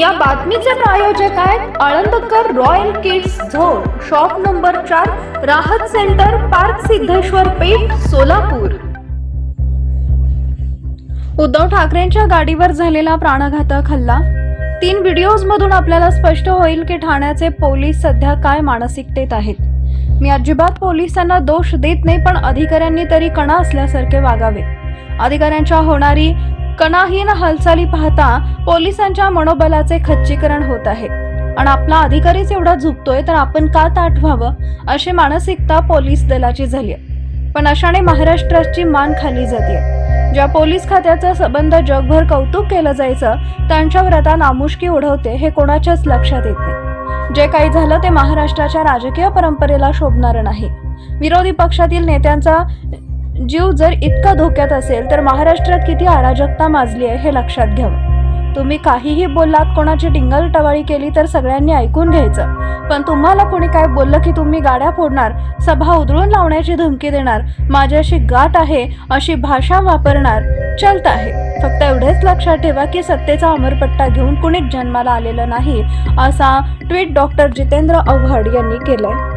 या बातमीचे प्रायोजक आहेत Alandkar Royal Kids Zone shop number चार राहत सेंटर पार्क सिद्धेश्वर पेठ सोलापूर. उद्धव ठाकरेंच्या गाडीवर झालेला प्राणघातक हल्ला. तीन व्हिडिओज मधून आपल्याला स्पष्ट होईल की ठाण्याचे पोलीस सध्या काय मानसिकतेत आहेत. मी अजिबात पोलिसांना दोष देत नाही पण अधिकाऱ्यांनी तरी कणा असल्यासारखे वागावे. अधिकाऱ्यांच्या होणारी कणाहीन हालचाली पाहता पोलिसांच्या मनोबलाचे खच्चीकरण होत आहे. आणि आपला अधिकारीच एवढा झुकतोय तर आपण का ताट व्हावं अशी मानसिकता पोलीस दलाची झाली पण अशाने महाराष्ट्राची मान खाली जाते ज्या पोलीस खात्याचा संबंध जगभर कौतुक केलं जायचं त्यांच्यावर आता नामुष्की ओढवते हे कोणाच्याच लक्षात येत नाही. जे काही झालं ते महाराष्ट्राच्या राजकीय परंपरेला शोभणारं नाही. विरोधी पक्षातील नेत्यांचा जीव जर इतका धोक्यात असेल तर महाराष्ट्रात किती अराजकता माजली आहे हे लक्षात घ्यावं तुम्ही काहीही बोललात कोणाची टिंगल टवाळी केली तर सगळ्यांनी ऐकून घ्यायचं. पण तुम्हाला कोणी काय बोललं की तुम्ही गाड्या फोडणार सभा उधळून लावण्याची धमकी देणार माझ्याशी गाठ आहे अशी भाषा वापरणार चलत आहे. फक्त एवढेच लक्षात ठेवा की सत्तेचा अमरपट्टा घेऊन कुणीच जन्माला आलेलं नाही असा ट्विट डॉक्टर जितेंद्र आव्हाड यांनी केलंय.